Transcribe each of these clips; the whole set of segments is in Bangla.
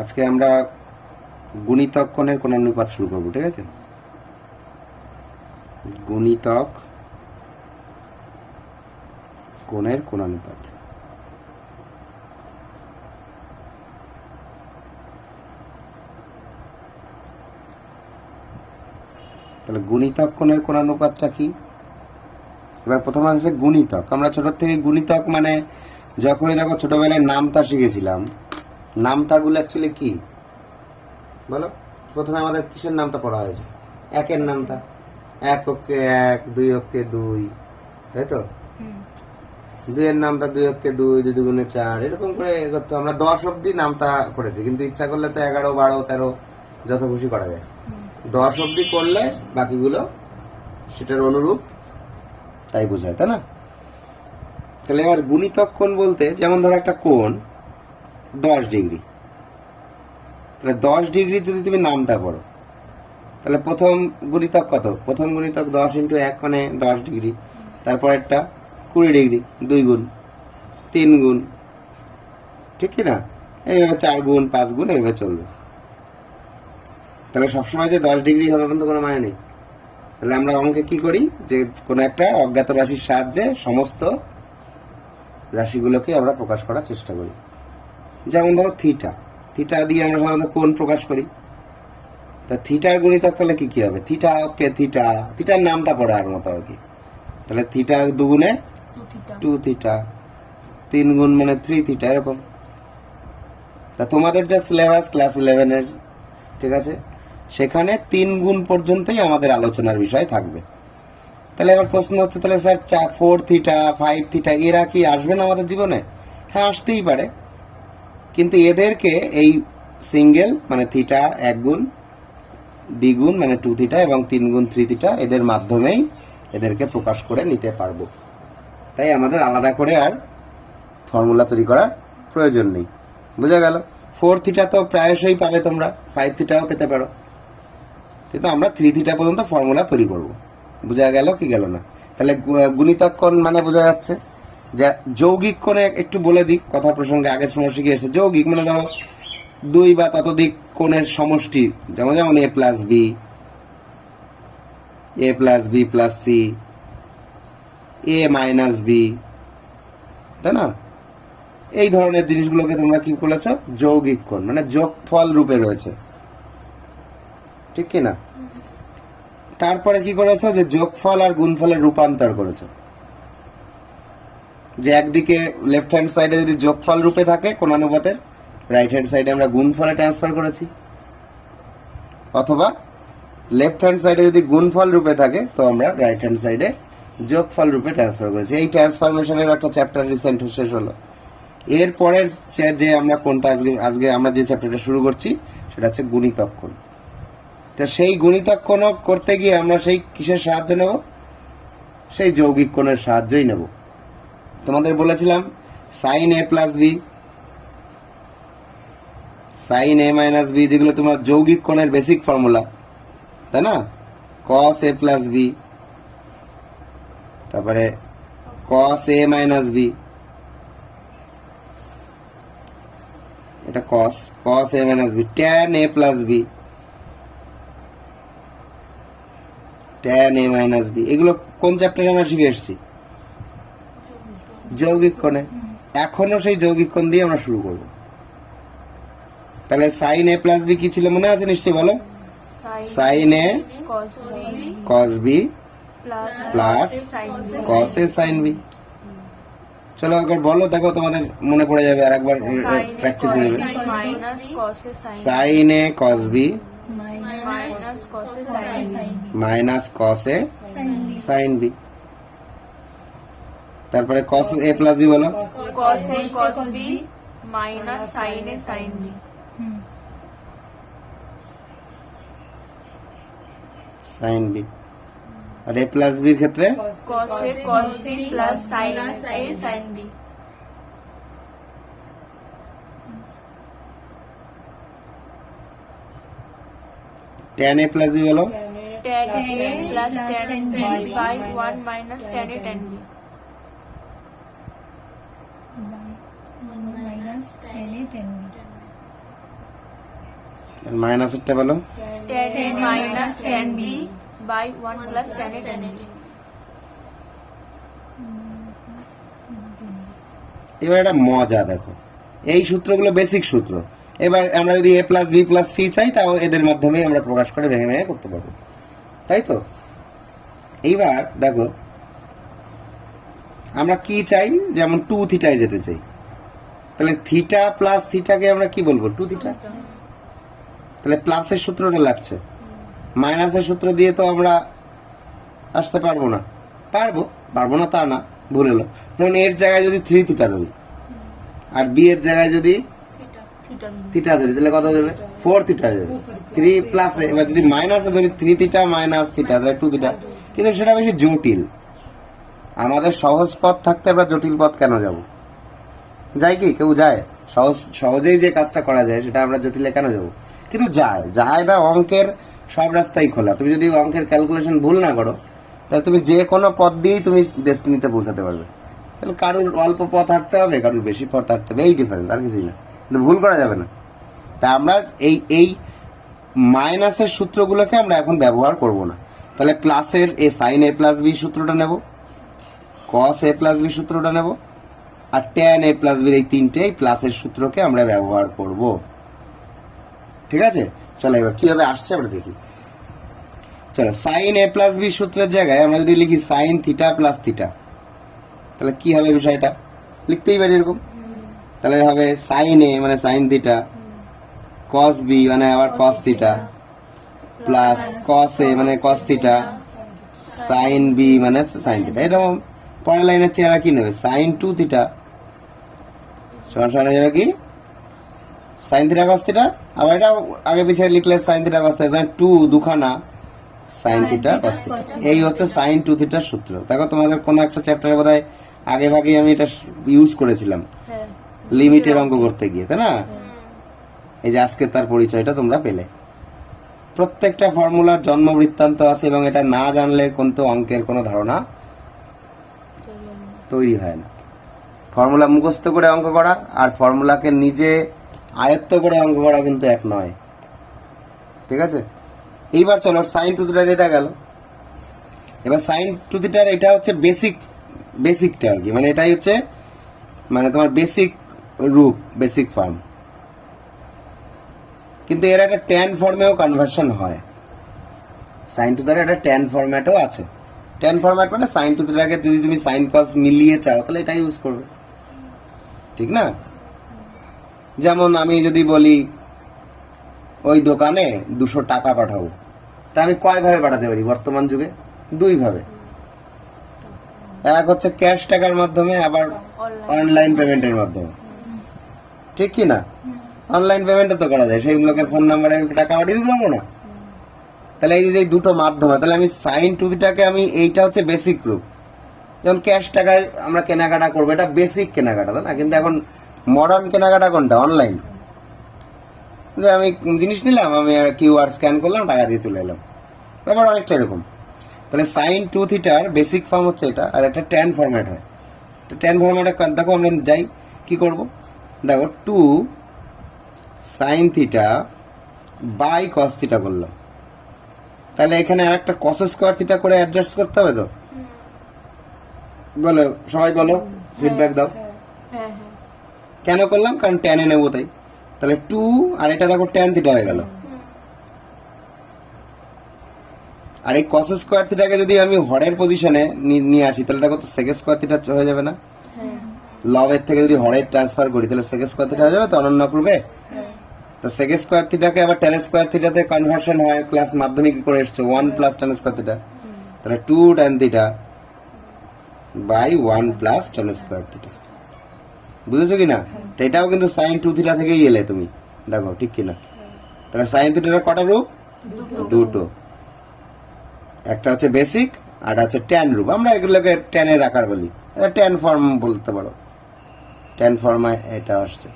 আজকে আমরা গুণিতক কোণের কোন অনুপাত শুরু করব, ঠিক আছে? গুণিতক কোণের কোন অনুপাত। তাহলে গুণিতক কোণের কোন অনুপাতটা কি? এবার প্রথমে আছে গুণিতক। আমরা ছোট থেকে গুণিতক মানে যখনই দেখো ছোটবেলায় নামতা শিখেছিলাম নামতাগুলো অ্যাকচুয়ালি কি? বলো। প্রথমে আমাদের কিসের নামটা পড়া হয়েছে? একের নামটা। এক অক্ষে এক দুই অক্ষে দুই তাই তো? দুইয়ের নামটা দুই অক্ষে দুই দুই দুগুণে চার এরকম করে করতে আমরা দশ অব্দি নামটা করেছি কিন্তু ইচ্ছা করলে তো এগারো বারো তেরো যত খুশি করা যায়। দশ অব্দি করলে বাকিগুলো সেটার অনুরূপ তাই বোঝায় তাই না? তাহলে এবার গুণিতক কোণ বলতে যেমন ধরো একটা কোণ দশ ডিগ্রি। তাহলে দশ ডিগ্রি যদি তুমি নামটা পড়ো, তাহলে প্রথম গুণিতক কত? প্রথম গুণিতক দশ ইন্টু এক মানে দশ ডিগ্রি। তারপরেরটা কুড়ি ডিগ্রি, দুই গুণ, তিন গুণ। ঠিক কি না? এইভাবে চার গুণ, পাঁচ গুণ, এইভাবে চলবে। তাহলে সবসময় যে দশ ডিগ্রি হবে কিন্তু কোনো মানে নেই। তাহলে আমরা অঙ্কে কি করি? যে কোনো একটা অজ্ঞাত রাশির সাহায্যে সমস্ত রাশিগুলোকে আমরা প্রকাশ করার চেষ্টা করি। যেমন ধরো থিটা থিটা দিয়ে আমরা সাধারণত কোণ প্রকাশ করি। তা থিটার গুণিতক তাহলে কি কি হবে? থিটা ওকে থিটা থিটার নামটা পড়ে আর মতো আর কি। তাহলে থিটা দুগুণে টু থিটা তিন গুণ মানে থ্রি থিটা এরকম। তা তোমাদের যে সিলেবাস ক্লাস ইলেভেনের ঠিক আছে? সেখানে তিন গুণ পর্যন্তই আমাদের আলোচনার বিষয় থাকবে। তাহলে এবার প্রশ্ন হচ্ছে তাহলে স্যার চা ফোর থিটা ফাইভ থিটা এরা কি আসবে না আমাদের জীবনে? হ্যাঁ আসতেই পারে। কিন্তু এদেরকে এই সিঙ্গেল মানে থিটা এক গুণ দ্বিগুণ মানে টু থিটা এবং তিন গুণ থ্রি থিটা এদের মাধ্যমেই এদেরকে প্রকাশ করে নিতে পারব। তাই আমাদের আলাদা করে আর ফর্মুলা তৈরি করার প্রয়োজন নেই। বোঝা গেল? ফোর থিটা তো প্রায়শই পাবে তোমরা, ফাইভ থিটাও পেতে পারো। কিন্তু আমরা থ্রি থিটা পর্যন্ত ফর্মুলা তৈরি করব। বোঝা গেল কি গেল না? তাহলে গু- গুণিতক কোণ মানে বোঝা যাচ্ছে। যে যৌগিক কোণে একটু বলে দিক কথা প্রসঙ্গে আগের সময় শিখে এসে যৌগিক মানে ধরো, দুই বা ততোধিক কোণের সমষ্টি, যেমন যেমন A plus B A plus B plus C A minus B তাই না? এই ধরনের জিনিসগুলোকে তোমরা কি বলেছ? যৌগিক কোণ মানে যোগফল রূপে রয়েছে। ঠিক কি না? তারপরে কি করেছ? যে যোগফল আর গুণফলের রূপান্তর করেছ। যে একদিকে লেফট হ্যান্ড সাইডে যদি যোগফল রূপে থাকে কোন অনুপাতের রাইট হ্যান্ড সাইডে আমরা গুণফলে ট্রান্সফার করেছি। অথবা লেফট হ্যান্ড সাইডে যদি গুণফল রূপে থাকে, তো আমরা রাইট হ্যান্ড সাইডে যোগফল রূপে ট্রান্সফার করেছি। এই ট্রান্সফরমেশনের একটা চ্যাপ্টার রিসেন্ট শেষ হলো। এর পরের যে- আমরা কোনটা আজকে আজকে আমরা যে চ্যাপ্টারটা শুরু করছি, সেটা হচ্ছে গুণিতক কোণ তা সেই গুণিতক কোণ করতে গিয়ে আমরা সেই কিসের সাহায্য নেব? সেই যৌগিক কোণের সাহায্যই নেব। তোমাদের বলেছিলাম sine A plus B sine A minus B যেগুলো তোমার যৌগিক কোণের বেসিক ফর্মুলা তাই না? কস এ প্লাস বি তারপরে কস এ মাইনাস বি এটা cos cos A minus B tan A plus B tan A minus B এগুলো কোন চ্যাপ্টারে আমরা শিখে এসেছি? যৌগিক কোণে। এখনও সেই যৌগিক কোণ দিয়ে আমরা শুরু করব। তাহলে সাইন এ প্লাস বি কি ছিল মনে আছে নিশ্চয়ই বলো? Sine A cos B plus cos A sine B চলো একবার বলো দেখো তোমাদের মনে পড়ে যাবে আর একবার প্র্যাকটিস হয়ে যাবে sine A cos B minus cos A sine B তারপরে কস এ প্লাস বি বলো। কসে কস বি মাইনাস সাইনে সাইন বি সাইন বি আর এ প্লাস বির ক্ষেত্রে? কসে cos B plus sine A sine B tan A plus B বলো। Tan a plus tan b by 1 minus tan a tan b A tan B. মাইনাসেরটা বলো tan A minus tan B by 1 plus tan A tan B. এবার একটা মজা দেখো। এই সূত্রগুলো বেসিক সূত্র। এবার আমরা যদি A plus B plus C চাই তাও এদের মাধ্যমেই আমরা প্রকাশ করে ভেঙে ভেঙে করতে পারব। তাই তো? এইবার দেখো আমরা কি চাই? যেমন টু থিটায় যেতে চাই। তাহলে থিটা প্লাস থিটাকে আমরা কি বলব? টু থিটা তাহলে প্লাসের সূত্রটা লাগছে। মাইনাসের সূত্র দিয়ে তো আমরা আসতে পারব না। পারব? পারব না তা না ভুল হলো। যেমন এর জায়গায় যদি থ্রি থিটা ধরি আর বি এর জায়গায় যদি থিটা ধরি। তাহলে কত যাবে। ফোর থিটা যাবে থ্রি প্লাস এবার যদি মাইনাসে ধরি থ্রি থিটা মাইনাস থিটা তাহলে টু থিটা কিন্তু সেটা বেশি জটিল। আমাদের সহজ পথ থাকতে আমরা জটিল পথ কেন যাব? যায় কি? কেউ যায়। সহজ, সহজেই যে কাজটা করা যায়, সেটা আমরা জটিলে কেন যাব? কিন্তু যায়। যায় না অঙ্কের সব রাস্তাই খোলা। তুমি যদি অঙ্কের ক্যালকুলেশন ভুল না করো, তাহলে তুমি যে কোনো পথ দিয়েই তুমি ডেস্টিনিতে পৌঁছাতে পারবে। তাহলে কারোর অল্প পথ হাঁটতে হবে, কারোর বেশি পথ হাঁটতে হবে, এই ডিফারেন্স আর কিছুই না। কিন্তু ভুল করা যাবে না। তা আমরা এই এই মাইনাসের সূত্রগুলোকে আমরা এখন ব্যবহার করব না। তাহলে প্লাসের A sine A plus B সূত্রটা নেব কস এ প্লাস বি সূত্রটা নেব আর ট্যান এ প্লাস বির এই তিনটে প্লাসের সূত্রকে আমরা ব্যবহার করব। ঠিক আছে? চলো এবার কীভাবে আসছে আমরা দেখি। চলো সাইন এ প্লাস বি সূত্রের জায়গায় আমরা যদি লিখি সাইন থিটা প্লাস থিটা তাহলে কি হবে বিষয়টা? লিখতেই পারি এরকম? তাহলে হবে সাইন এ মানে সাইন থিটা কস বি মানে আবার কস থিটা প্লাস কস এ মানে কস থিটা সাইন বি মানে সাইন থিটা এরকম পরের লাইনের চেহারা কি নেবে? সাইন টু থিটা সমান সমান হয়ে যাবে কি? Sine theta cos theta? আবার এটা আগে পিছিয়ে লিখলে sine theta cos theta two দুখানা সাইন থিটা কস থিটা। এই হচ্ছে সাইন টু থিটার সূত্র। দেখো তোমাদের কোনো একটা চ্যাপ্টারে বোধহয় আগে ভাগে আমি এটা ইউজ করেছিলাম। হ্যাঁ। লিমিটের অঙ্ক করতে গিয়ে তাই না? এই যে আজকে তার পরিচয়টা তোমরা পেলে। প্রত্যেকটা ফর্মুলার জন্ম বৃত্তান্ত আছে এবং এটা না জানলে কিন্তু অঙ্কের কোনো ধারণা তৈরি হয় না। ফর্মুলা মুখস্থ করে অঙ্ক করা আর ফর্মুলাকে নিজে আয়ত্ত করে অঙ্ক করা কিন্তু এক নয়। ঠিক আছে? এইবার চলো সাইন টু থিটার এটা গেল। এবার সাইন টু থিটার এটা হচ্ছে বেসিক বেসিকটা আর কি। মানে এটাই হচ্ছে মানে তোমার বেসিক রূপ বেসিক ফর্ম কিন্তু এর একটা টেন ফর্মেও কনভার্সন হয়। সাইন টু একটা ট্যান ফরম্যাটও আছে। টেন ফরম্যাট মানে সাইন টু থিটাকে যদি তুমি সাইন কস মিলিয়ে চাও, তাহলে এটা ইউজ করবে। ঠিক না? যেমন আমি যদি বলি, ওই দোকানে দুশো টাকা পাঠাবো তা আমি কয় ভাবে পাঠাতে পারি বর্তমান যুগে? দুই ভাবে এক হচ্ছে ক্যাশ টাকার মাধ্যমে, আবার অনলাইন পেমেন্টের মাধ্যমে। ঠিক কি না? অনলাইন পেমেন্টও তো করা যায়, সেই লোকের ফোন নাম্বারে আমি টাকা পাঠিয়ে দিতে পারব না। তাহলে এই যে দুটো মাধ্যমে, তাহলে আমি সাইন টুদিটাকে আমি, এইটা হচ্ছে বেসিক রূপ যেমন ক্যাশ টাকায় আমরা কেনাকাটা করব, এটা বেসিক কেনাকাটা, তাই না? কিন্তু এখন মডার্ন কেনাকাটা কোনটা? অনলাইন যে আমি জিনিস নিলাম, আমি কিউআর স্ক্যান করলাম, টাকা দিয়ে চলে এলাম। ব্যাপার অনেকটা এরকম। তাহলে সাইন টু থিটার বেসিক ফর্ম হচ্ছে এটা, আর একটা টেন ফরম্যাট হয়। টেন ফরম্যাটে দেখো আমরা যাই, কি করব? দেখো two sine theta by cos theta করলাম। তাহলে এখানে আর একটা কস স্কোয়ার থিটা করে অ্যাডজাস্ট করতে হবে তো? বলো সবাই বলো ফিডব্যাক দাও। হ্যাঁ হ্যাঁ কেন করলাম? কারণ টেনে নেব তাই। তাহলে টু আর এটা দেখো টেন থিটা হয়ে গেল। আর এই কস স্কোয়ার থিটাকে যদি আমি হরের পজিশনে নিয়ে আসি তাহলে দেখো তো সেক স্কোয়ার থিটা হয়ে যাবে না। হ্যাঁ। লবের থেকে যদি হরের ট্রান্সফার করি তাহলে সেক স্কোয়ার থিটা হয়ে যাবে তো অনন্য পূর্বে তো সেক স্কোয়ার থিটাকে আবার টেন স্কোয়ার থিটাতে কনভার্সন হয় ক্লাস মাধ্যমিক করে এসছে one plus tan square theta তাহলে two tan theta by one plus tan square theta বুঝেছ কি না এটাও কিন্তু সাইন টু থিটা থেকেই এলে তুমি। দেখো ঠিক কিনা? তাহলে সাইন থিটার কটা রূপ? দুটো। একটা হচ্ছে বেসিক আর হচ্ছে ট্যান রূপ। আমরা এগুলোকে ট্যানের আকার বলি। এটা ট্যান ফর্ম বলতে পারো। ট্যান ফর্মে এটা আসছে।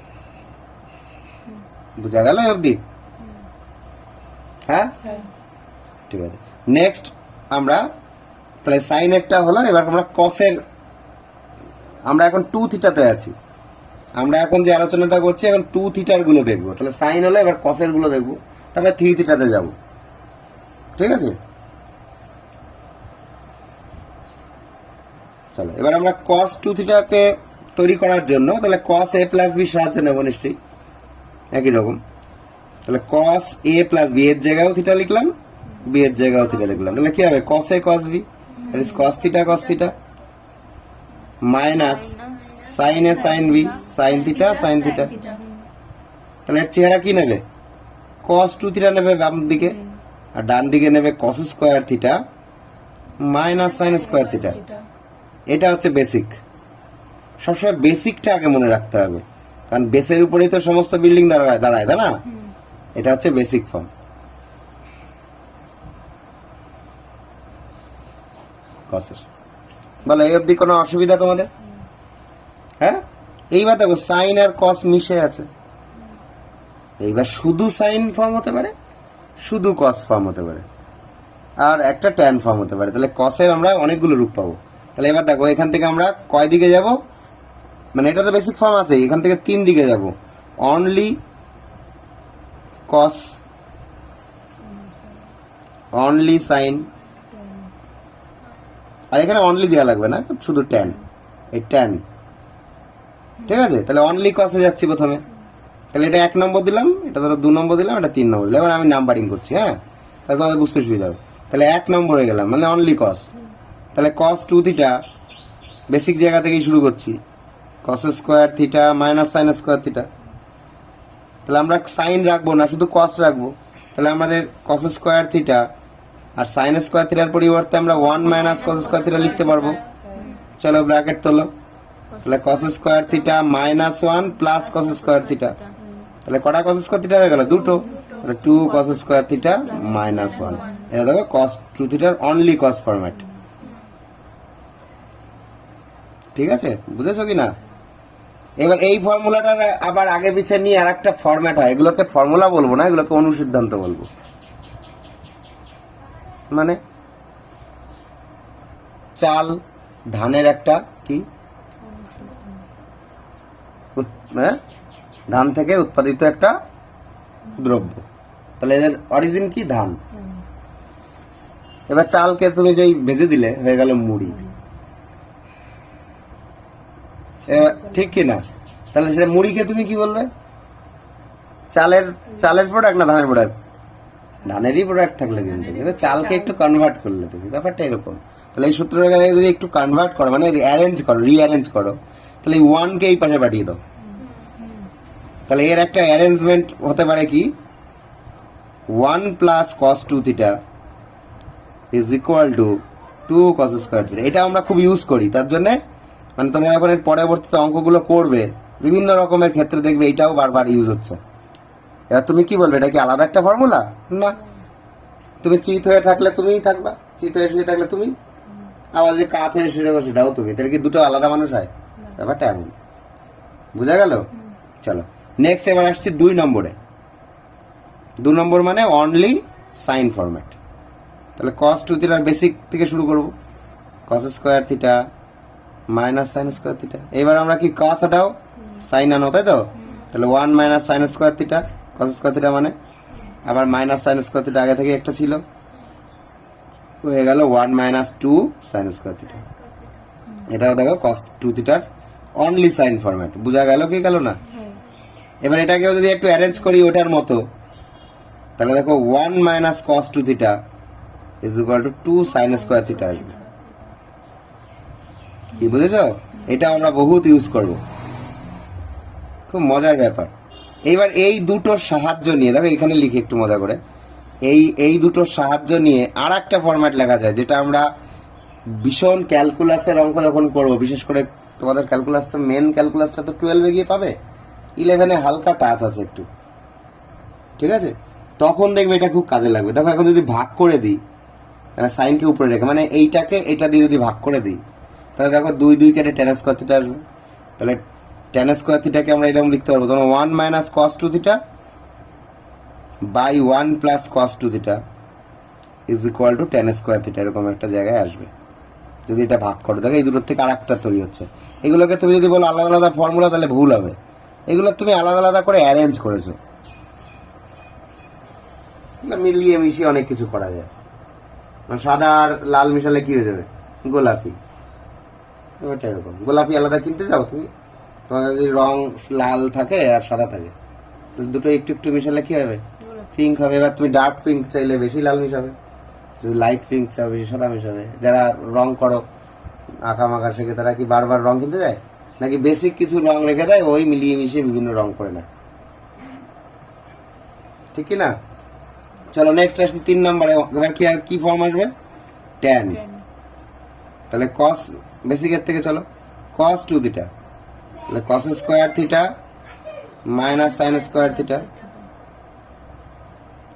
বুঝা গেল অবধি? হ্যাঁ? ঠিক আছে। নেক্সট আমরা তাহলে সাইন একটা হলো, এবার আমরা কসের আমরা এখন টু থিটাতে আছি। আমরা এখন যে আলোচনাটা করছি, এখন টু থিটারগুলো দেখব। তাহলে সাইন হলো, এবার কসেরগুলো দেখব। তারপরে থ্রি থিটাতে যাব। ঠিক আছে? চলো, এবার আমরা কস টু থিটাকে তৈরি করার জন্য, তাহলে কস এ প্লাস বি সাহায্য নেব নিশ্চয়ই। একই রকম। তাহলে কস এ প্লাস বি এর জায়গাও থিটা লিখলাম বি এর জায়গাও থিটা লিখলাম। তাহলে কি হবে? Cos A cos B cos theta cos theta minus sine A sine B sine theta sine theta তাহলে এর চেহারা কি নেবে? কস টু থিটা নেবে বাম দিকে। আর ডান দিকে নেবে cos square theta minus sine square theta এটা হচ্ছে বেসিক সবসময় বেসিকটা আগে মনে রাখতে হবে। কারণ বেসের উপরেই তো সমস্ত বিল্ডিং দাঁড়ায় দাঁড়ায় তাই না? এটা হচ্ছে বেসিক ফর্ম কসের। বলো, এই অবধি কোনো অসুবিধা তোমাদের? হ্যাঁ? এইবার দেখো, সাইন আর কস মিশে আছে। এইবার শুধু সাইন ফর্ম হতে পারে, শুধু কস ফর্ম হতে পারে। আর একটা ট্যান ফর্ম হতে পারে। তাহলে কসের আমরা অনেকগুলো রূপ পাবো। তাহলে এবার দেখো, এখান থেকে আমরা কয় দিকে যাব? মানে এটা তো বেসিক ফর্ম আছে এখান থেকে তিন দিকে যাব। অনলি কস অনলি সাইন আর এখানে অনলি দেওয়া লাগবে না, শুধু ট্যান এই ট্যান ঠিক আছে? তাহলে অনলি কসে যাচ্ছি প্রথমে। তাহলে এটা এক নম্বর দিলাম, এটা ধরো দু নম্বর দিলাম, এটা তিন নম্বর দিলাম। এবার আমি নাম্বারিং করছি হ্যাঁ? তাহলে তোমাদের বুঝতে সুবিধা হবে। তাহলে এক নম্বরে গেলাম মানে অনলি কস তাহলে কস টু থিটা বেসিক জায়গা থেকেই শুরু করছি। Cos square theta minus sine square theta তাহলে আমরা সাইন রাখব না, শুধু কস রাখব। তাহলে আমাদের কস স্কোয়ার থিটা আর সাইন স্কোয়ার থিটার পরিবর্তে আমরা one minus cos square theta লিখতে পারব। চলো ব্র্যাকেট তোলো। তাহলে cos square theta minus one plus cos square theta তাহলে কটা কস স্কোয়ার থিটা হয়ে গেল? দুটো। তাহলে two cos square theta minus one এটা দেখো কস টু থিটার অনলি কস ফরম্যাট ঠিক আছে? বুঝেছ কি না? এবার এই ফর্মুলাটার আবার আগে পিছিয়ে নিয়ে আর একটা ফরম্যাট হয়। এগুলোকে ফর্মুলা বলব না, এগুলোকে অনুসিদ্ধান্ত বলব। মানে চাল, ধানের একটা কি? হ্যাঁ? ধান থেকে উৎপাদিত একটা দ্রব্য। তাহলে এদের অরিজিন কি? ধান। এবার চালকে তুমি যেই ভেজে দিলে, হয়ে গেল মুড়ি। ঠিক কি না? তাহলে সেটা মুড়িকে তুমি কি বলবে? চালের চালের প্রোডাক্ট না ধানের প্রোডাক্ট ধানেরই প্রোডাক্ট থাকলে কিন্তু কিন্তু চালকে একটু কনভার্ট করলে তুমি ব্যাপারটা এরকম। তাহলে এই সূত্রটাকে যদি একটু কনভার্ট করো মানে অ্যারেঞ্জ করো রিঅ্যারেঞ্জ করো তাহলে এই ওয়ানকে এই পাশে পাঠিয়ে দাও। তাহলে এর একটা অ্যারেঞ্জমেন্ট হতে পারে কি? One plus cos two theta is equal to two cos square theta এটা আমরা খুব ইউজ করি তার জন্য মানে তোমরা এর পরবর্তীতে অঙ্কগুলো করবে বিভিন্ন রকমের ক্ষেত্রে দেখবে এটাও বারবার ইউজ হচ্ছে। এবার তুমি কি বলবে এটা কি আলাদা একটা ফর্মুলা না। তুমি চিত হয়ে থাকলে তুমিই থাকবা চিত হয়ে শুয়ে থাকলে তুমি আবার যে কাত হয়ে শুয়ে সেটাও তুমি তাহলে কি দুটো আলাদা মানুষ হয়? ব্যাপারটা এমন। বুঝা গেল? চলো নেক্সট এবার আসছি দুই নম্বরে। দু নম্বর মানে অনলি সাইন ফরম্যাট তাহলে কস টু থিটার বেসিক থেকে শুরু করব। Cos square theta minus sine square theta এবার আমরা কি কস হটাও? সাইন আনো তাই তো? তাহলে one minus sine square theta cos square theta মানে? আবার মাইনাস সাইন স্কোয়ার থিটা আগে থেকে একটা ছিল। হয়ে গেল one minus two sine square theta এটাও দেখো কস টু থিটার অনলি সাইন ফরম্যাট বোঝা গেল কি গেল না? এবার এটাকেও যদি একটু অ্যারেঞ্জ করি ওটার মতো তাহলে দেখো one minus cos two theta is equal to two sine square theta আসবে। কি বুঝেছ? এটা আমরা বহুত ইউজ করব। খুব মজার ব্যাপার। এইবার এই দুটোর সাহায্য নিয়ে, দেখো এখানে লিখি একটু মজা করে। এই এই দুটোর সাহায্য নিয়ে আর একটা ফরম্যাট লেখা যায়, যেটা আমরা ভীষণ ক্যালকুলাসের অঙ্ক যখন করব। বিশেষ করে তোমাদের ক্যালকুলাস তো মেন ক্যালকুলাসটা তো টুয়েলভে গিয়ে পাবে। ইলেভেনে হালকা টাচ আছে একটু। ঠিক আছে? তখন দেখবে এটা খুব কাজে লাগবে। দেখো এখন যদি ভাগ করে দিই সাইনকে উপরে রেখে মানে এইটাকে এটা দিয়ে যদি ভাগ করে দিই, তাহলে দেখো দুই দুই কেটে টেন স্কোয়ার থিটা আসবে। তাহলে টেন স্কোয়ার থিটাকে আমরা এরকম লিখতে পারব। তখন one minus cos two theta by one plus cos two theta is equal to tan square theta এরকম একটা জায়গায় আসবে। যদি এটা ভাগ করো। দেখো এই দুটোর থেকে আর একটা তৈরি হচ্ছে। এগুলোকে তুমি যদি বলো আলাদা আলাদা ফর্মুলা তাহলে ভুল হবে। এগুলো তুমি আলাদা আলাদা করে অ্যারেঞ্জ করেছ। মিলিয়ে মিশিয়ে অনেক কিছু করা যায়। মানে সাদা আর লাল মিশালে কি হয়ে যাবে? গোলাপি। ওটা এরকম। গোলাপি আলাদা কিনতে যাও তুমি। তোমার যদি রং লাল থাকে আর সাদা থাকে তাহলে দুটো একটু একটু মিশালে কি হবে? পিঙ্ক হবে এবার তুমি ডার্ক পিঙ্ক চাইলে বেশি লাল মিশাবে। যদি লাইট পিঙ্ক চাও বেশি সাদা মিশাবে। যারা রং করো আঁকা মাখা শেখে তারা কি বারবার রং কিনতে যায়? নাকি বেসিক কিছু রং রেখে দেয় ওই মিলিয়ে মিশিয়ে বিভিন্ন রং করে নেয়? ঠিক কি না? চলো নেক্সট আসছি তিন নম্বরে। এবার কি আর কি ফর্ম আসবে? ট্যান তাহলে কস বেসিকের থেকে চলো। কস টু থিটা তাহলে cos square theta minus sine square theta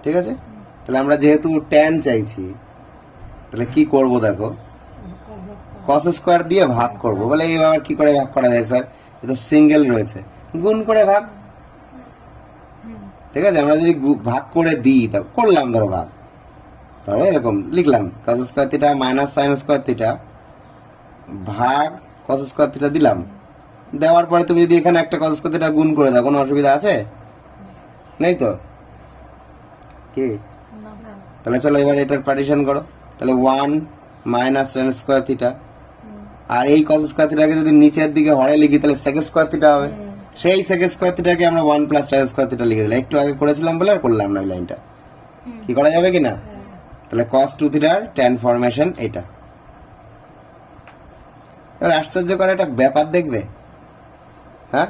ঠিক আছে? তাহলে আমরা যেহেতু ট্যান চাইছি, তাহলে কি করব দেখো? কস স্কোয়ার দিয়ে ভাগ করব। বলে এইবার কি করে ভাগ করা যায় স্যার এটা সিঙ্গেল রয়েছে। গুণ করে ভাগ। ঠিক আছে? আমরা যদি ভাগ করে দিই, তা করলাম ধরো ভাগ। ধরো এরকম লিখলাম। Cos square theta minus sine square theta ভাগ কস স্কোয়ার থিটা দিলাম। দেওয়ার পরে তুমি যদি এখানে একটা কস স্কোয়ার থিটা গুণ করে দাও কোনো অসুবিধা আছে? নেই তো? কি? তাহলে চলো এবার এটার পার্টিশন করো। তাহলে one minus tan square theta আর এই কস স্কোয়ার থিটাকে যদি নিচের দিকে হরে লিখি তাহলে সেকেন্ড স্কোয়ার থিটা হবে। সেই সেকেন্ড স্কোয়ার থিটাকে আমরা one plus tan square theta লিখে দিলাম। একটু আগে করেছিলাম বলে আর করলাম না লাইনটা কি করা যাবে কি না তাহলে কস টু থিটার টেন ফরমেশন এটা। এবার আশ্চর্য করে একটা ব্যাপার দেখবে। হ্যাঁ?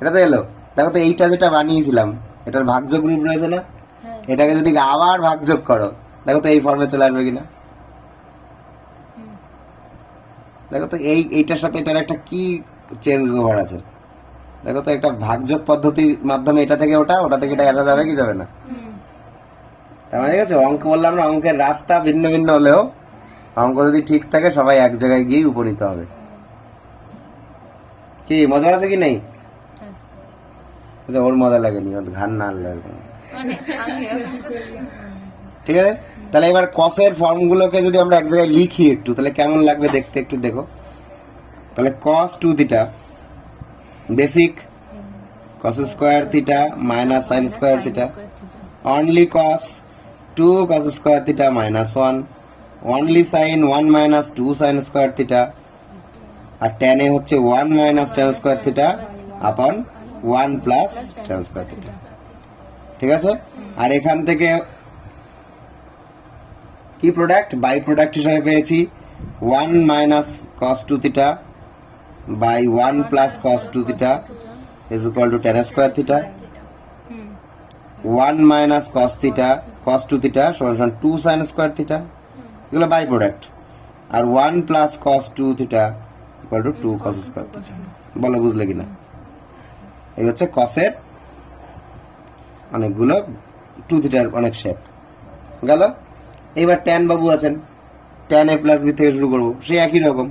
এটা তো এলো। দেখো তো এইটা যেটা বানিয়েছিলাম এটার ভাগযোগ রূপ রয়েছে না? হ্যাঁ। এটাকে যদি আবার ভাগযোগ করো দেখো তো এই ফর্মে চলে আসবে কিনা। দেখো তো এই এইটার সাথে এটার একটা কি চেঞ্জ ওভার আছে? দেখো তো একটা ভাগযোগ পদ্ধতির মাধ্যমে এটা থেকে ওটা ওটা থেকে এটা এটা যাবে কি যাবে না? তার মানে অঙ্ক বললাম না অঙ্কের রাস্তা ভিন্ন ভিন্ন হলেও অঙ্ক যদি ঠিক থাকে সবাই এক জায়গায় গিয়ে উপনীত হবে। কি মজা আছে কি নেই? আচ্ছা ওর মজা লাগেনি ওর ঘাড় না লাগবে ঠিক আছে? তাহলে এবার কসের ফর্মগুলোকে যদি আমরা এক জায়গায় লিখি একটু তাহলে কেমন লাগবে দেখতে একটু দেখো। তাহলে cos two theta basic cos square theta minus sine square theta only cos two cos square theta minus one only sine one minus two sine square theta আর টেন এ হচ্ছে one minus tan square theta upon one plus tan square theta ঠিক আছে? আর এখান থেকে কি প্রোডাক্ট বাই প্রোডাক্ট হিসাবে পেয়েছি। One minus cos two theta by one plus cos two theta is equal to tan square theta one minus cos theta cos two theta সমান টু সাইন স্কোয়ার থিটা এগুলো by product R one plus cos two theta equal to two cos square theta বলো বুঝলে কিনা? এই হচ্ছে কসের অনেকগুলো টু থিটার অনেক শেপ গেল? এইবার ট্যান বাবু আছেন। ট্যান এ প্লাস বি থেকে শুরু করব। সে একই রকম।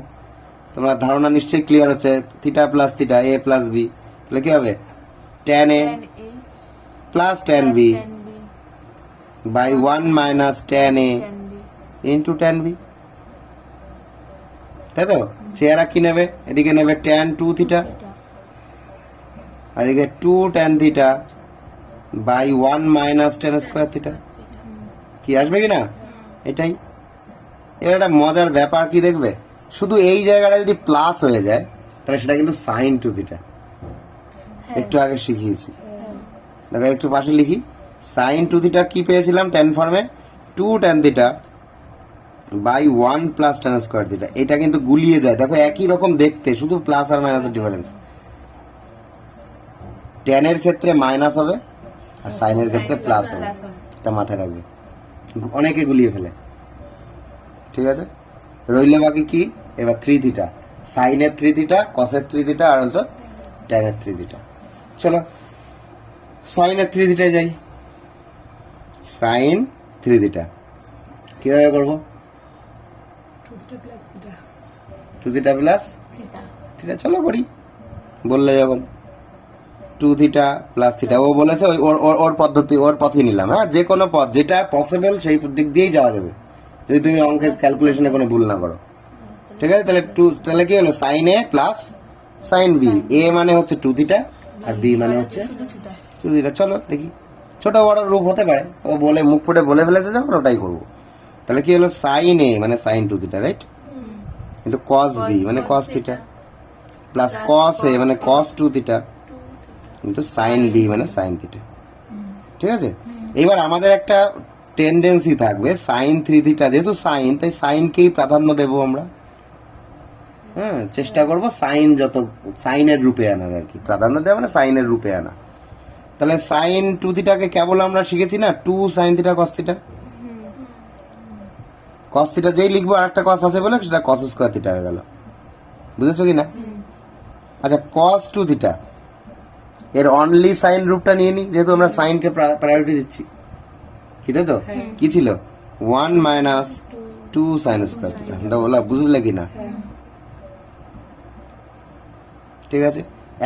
তোমার ধারণা নিশ্চয়ই ক্লিয়ার হচ্ছে। Theta plus theta A plus B তাহলে কি হবে? Tan A plus tan B by one minus tan A into tan B তাই তো? চেহারা কি নেবে? এদিকে নেবে ট্যান টু থিটা আর এদিকে two tan theta by one minus tan square theta কি আসবে কি না? এটাই। এর একটা মজার ব্যাপার কি দেখবে? শুধু এই জায়গাটা যদি প্লাস হয়ে যায় তাহলে সেটা কিন্তু সাইন টু থিটা একটু আগে শিখিয়েছি। দেখো একটু পাশে লিখি। সাইন টু থিটা কি পেয়েছিলাম টেন ফর্মে two tan theta by one plus tan square theta. এটা কিন্তু গুলিয়ে যায়। দেখো একই রকম দেখতে শুধু প্লাস আর মাইনাসের ডিফারেন্স টেনের ক্ষেত্রে মাইনাস হবে আর সাইনের ক্ষেত্রে প্লাস হবে। এটা মাথায় রাখবে। অনেকে গুলিয়ে ফেলে। ঠিক আছে? রইল বাকি কি? এবার থ্রি থিটা সাইনের থ্রি থিটা কসের থ্রি থিটা আর হচ্ছে ট্যানের থ্রি থিটা চলো সাইনের থ্রি থিটায় যাই। সাইন থ্রি থিটা কীভাবে করব? টু থিটা প্লাস থিটা চলো করি বললে যখন টু থিটা প্লাস থিটা ও বলেছে ওই ওর ওর ওর পদ্ধতি, ওর পথই নিলাম হ্যাঁ? যে কোনো পথ, যেটা পসিবল সেই দিক দিয়েই যাওয়া যাবে। যদি তুমি অঙ্কের ক্যালকুলেশনে কোনো ভুল না করো। ঠিক আছে? তাহলে টু তাহলে কি হলো? Sine A plus sine B A মানে হচ্ছে টু থিটা আর বি মানে হচ্ছে টু থিটা চলো দেখি। ছোট বড় রূপ হতে পারে। ও বলে, মুখ ফুটে বলে ফেলেছে যখন, ওটাই করব। তাহলে কি হলো? সাইন এ মানে sine two theta right into cos B মানে cos theta plus cos A মানে cos two theta into sine B মানে সাইন থিটা ঠিক আছে? এবার আমাদের একটা টেন্ডেন্সি থাকবে সাইন থ্রি থিটা যেহেতু সাইন তাই সাইনকেই প্রাধান্য দেব আমরা? হ্যাঁ চেষ্টা করব সাইন যত সাইনের রূপে আনার আর কি। প্রাধান্য দেওয়া মানে সাইনের রূপে আনা। তাহলে সাইন টু থিটাকে কেবল আমরা শিখেছি না? Two sine theta cos theta cos theta যেই লিখব আর একটা কস আছে বলে সেটা কস স্কোয়ার থিটা হয়ে গেল। বুঝেছ কি না? আচ্ছা কস টু থিটা এর অনলি সাইন রূপটা নিয়ে নি যেহেতু আমরা সাইনকে প্রায়োরিটি দিচ্ছি। কি তো? কি ছিল? One minus two sine square theta এটা বলা বুঝলে কি না? ঠিক আছে?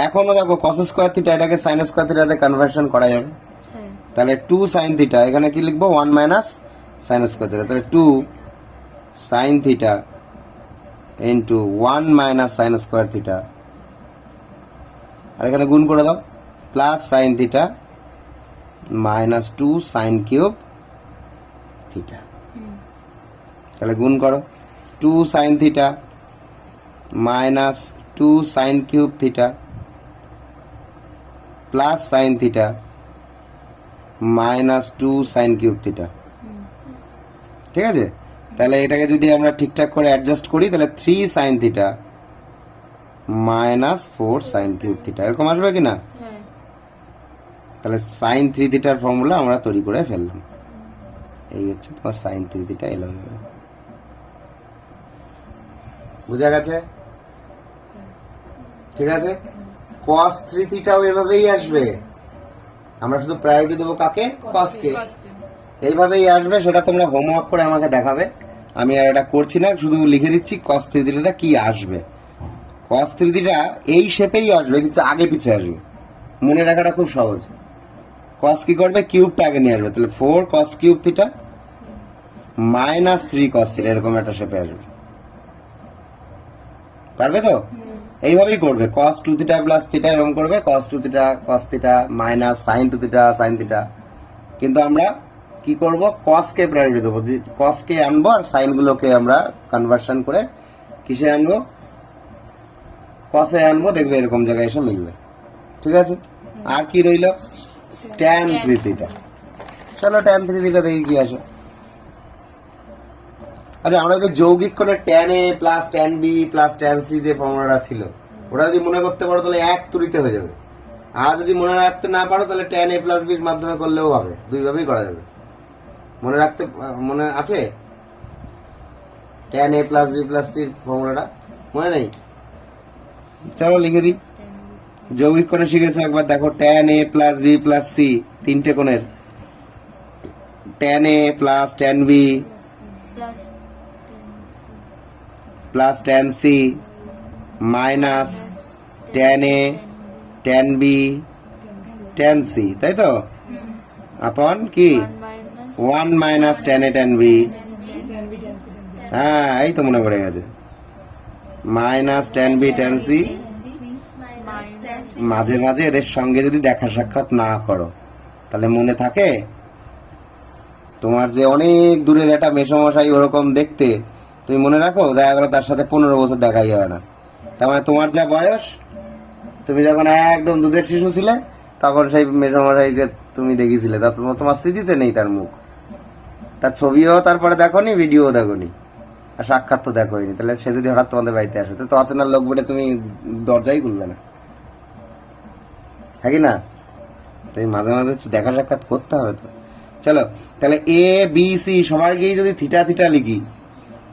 এখনও দেখো কস স্কোয়ার থিটা এটাকে সাইন স্কোয়ার থিটাতে কনভার্সন করা যাবে হ্যাঁ। তাহলে টু সাইন থিটা এখানে কি লিখব? One minus sine square theta তাহলে two sine theta into one minus sine square theta আর এখানে গুণ করে দাও। Plus sine theta minus two sine cube theta তাহলে গুণ করো। Two sine theta minus two sine cube theta plus sine theta minus two sine cube theta ঠিক আছে? তাহলে এটাকে যদি আমরা ঠিকঠাক করে অ্যাডজাস্ট করি তাহলে three sine theta minus four sine three theta এরকম আসবে কি না? হ্যাঁ। তাহলে সাইন থ্রি থিটার ফর্মুলা আমরা তৈরি করে ফেললাম। এই হচ্ছে তোমার সাইন থ্রি থিটা এলো বুঝা গেছে? ঠিক আছে? কস থ্রি থিটাও এভাবেই আসবে। আমরা শুধু প্রায়োরিটি দেবো কাকে? কসকে এইভাবেই আসবে সেটা তোমরা হোমওয়ার্ক করে আমাকে দেখাবে। আমি আর এটা করছি না শুধু লিখে দিচ্ছি কস থ্রি থিটাটা কি আসবে। কস থ্রি থিটা এই শেপেই আসবে কিন্তু আগে পিছে আসবে। মনে রাখাটা খুব সহজ। কস কি করবে? কিউবটা আগে নিয়ে আসবে। তাহলে four cos cube theta minus three cos theta এরকম একটা শেপে আসবে। পারবে তো? এইভাবেই করবে। Cos two theta plus theta এরকম করবে। Cos two theta cos theta minus sine two theta sine theta কিন্তু আমরা কি করব? কস কে প্রায়োরিটি দেবো। কস কে আনব আর সাইন গুলোকে আমরা কনভার্সন করে কিসে আনব? কসে আনব দেখবে এরকম জায়গায় এসে মিলবে। ঠিক আছে? আর কি রইল? ট্যান থ্রি থিটা চলো ট্যান থ্রি থিটা দেখি কি আসে। আচ্ছা আমরা যে যৌগিক করে tan A plus tan B plus tan C যে ফর্মুলাটা ছিল ওটা যদি মনে করতে পারো তাহলে এক তুরিতে হয়ে যাবে। আর যদি মনে রাখতে না পারো তাহলে ট্যান এ প্লাস বির মাধ্যমে করলেও হবে। দুইভাবেই করা যাবে। মনে রাখতে মনে আছে? Tan A plus B plus সির ফর্মুলাটা? মনে নেই? চলো লিখে দিই। যৌগিক কোণে শিখেছো একবার দেখো tan A plus B plus C তিনটে কোণের। Tan A plus tan B plus tan C minus tan A tan B tan C তাই তো? আপন কি? One minus tan A tan B হ্যাঁ এই তো মনে পড়ে গেছে। Minus tan B tan C মাঝে মাঝে এদের সঙ্গে যদি দেখা সাক্ষাৎ না করো, তাহলে মনে থাকে তোমার যে অনেক দূরের একটা মেসমশাই ওরকম দেখতে। তুমি মনে রাখো, দেখা গেলো তার সাথে পনেরো বছর দেখাই যাবে না। তার মানে তোমার যা বয়স, তুমি যখন একদম দুধের শিশু ছিলে, তখন সেই মেসমশাইকে তুমি দেখেছিলে। তা তোমার স্মৃতিতে নেই তার মুখ। তার ছবিও তারপরে দেখোনি ভিডিও দেখোনি। আর সাক্ষাৎ তো দেখোনি তাহলে সে যদি হঠাৎ তোমাদের বাড়িতে আসে তো অচেনার লোক বলে তুমি দরজাই খুলবে না। হ্যাঁ কি না? তাই মাঝে মাঝে দেখা সাক্ষাৎ করতে হবে তো। চলো তাহলে এ বি সি সবাইকেই যদি থিটা থিটা লিখি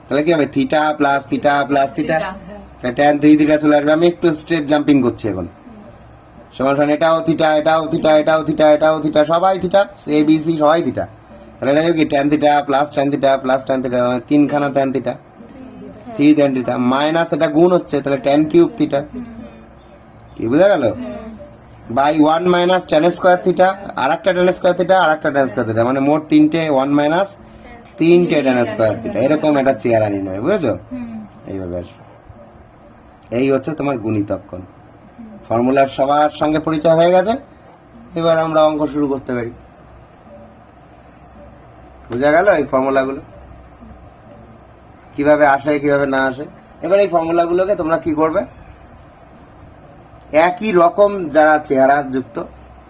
তাহলে কি হবে? Theta plus theta plus theta tan three theta চলে আসবে। আমি একটু স্ট্রেট জাম্পিং করছি এখন। সমান সমান এটাও থিটা এটাও থিটা এটাও থিটা এটাও থিটা সবাই থিটা এ বি সি সবাই থিটা তাহলে এটা কি tan theta plus tan theta plus tan theta মানে তিনখানা tan theta three tan theta minus এটা গুণ হচ্ছে, তাহলে ট্যান কিউব থিটা কি বোঝা গেল? By one minus tan square theta আর একটা টেন স্কোয়ার থিটা আর একটা টেন স্কোয়ার থিটা মানে মোট তিনটে ওয়ান মাইনাস তিনটে টেন স্কোয়ার থিটা এরকম একটা চেয়ার আনি নয়, বুঝেছ? এইভাবে আসবে। এই হচ্ছে তোমার গুণিতক কোণ ফর্মুলার সবার সঙ্গে পরিচয় হয়ে গেছে। এবার আমরা অঙ্ক শুরু করতে পারি। বোঝা গেল এই ফর্মুলাগুলো? কীভাবে আসে, কীভাবে না আসে? এবার এই ফর্মুলাগুলোকে তোমরা কি করবে? একই রকম যারা চেহারা যুক্ত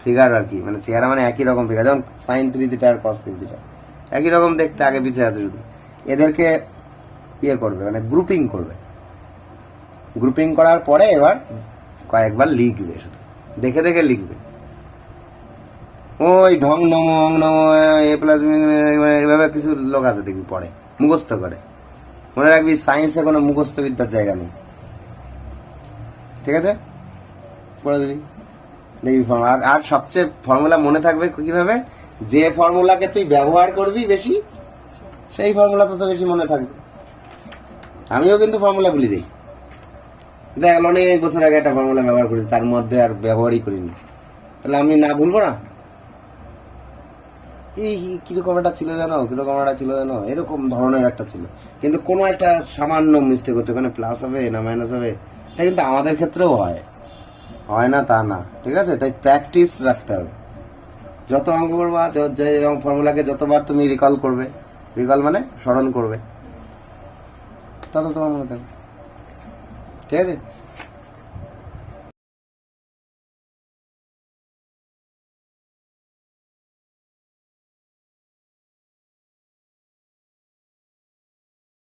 ফিগার আর কি মানে চেহারা মানে একই রকম ফিগার যেমন সাইন থ্রি থিটা আর কস থ্রি থিটা একই রকম দেখতে আগে পিছিয়ে আছে শুধু। এদেরকে ইয়ে করবে মানে গ্রুপিং করবে। গ্রুপিং করার পরে এবার কয়েকবার লিখবে শুধু। দেখে দেখে লিখবে। ওই ঢং নম, অং নম, এ প্লাস এভাবে কিছু লোক আছে দেখবি পড়ে, মুখস্থ করে। মনে রাখবি সায়েন্সে কোনো মুখস্থ বিদ্যার জায়গা নেই। ঠিক আছে? পড়ে দিবি। দেখবি ফর্মুলা আর আর সবচেয়ে ফর্মুলা মনে থাকবে কীভাবে? যে ফর্মুলাকে তুই ব্যবহার করবি বেশি, সেই ফর্মুলা তত বেশি মনে থাকবে। আমিও কিন্তু ফর্মুলা ভুলে যাই। দেখ, অনেক বছর আগে একটা ফর্মুলা ব্যবহার করেছি, তার মধ্যে আর ব্যবহারই করিনি। তাহলে আমি না ভুলবো না? এই কীরকম একটা ছিল জানো কীরকম একটা ছিল জানো এরকম ধরনের একটা ছিল। কিন্তু কোনো একটা সামান্য মিস্টেক হচ্ছে, ওখানে প্লাস হবে, না মাইনাস হবে, এটা কিন্তু আমাদের ক্ষেত্রেও হয়। হয় না তা না, ঠিক আছে? তাই প্র্যাকটিস রাখতে হবে। যত অঙ্ক করবা, য- যে ফর্মুলাকে যতবার তুমি রিকল করবে রিকল মানে স্মরণ করবে। তত তোমার মনে থাকবে। ঠিক আছে?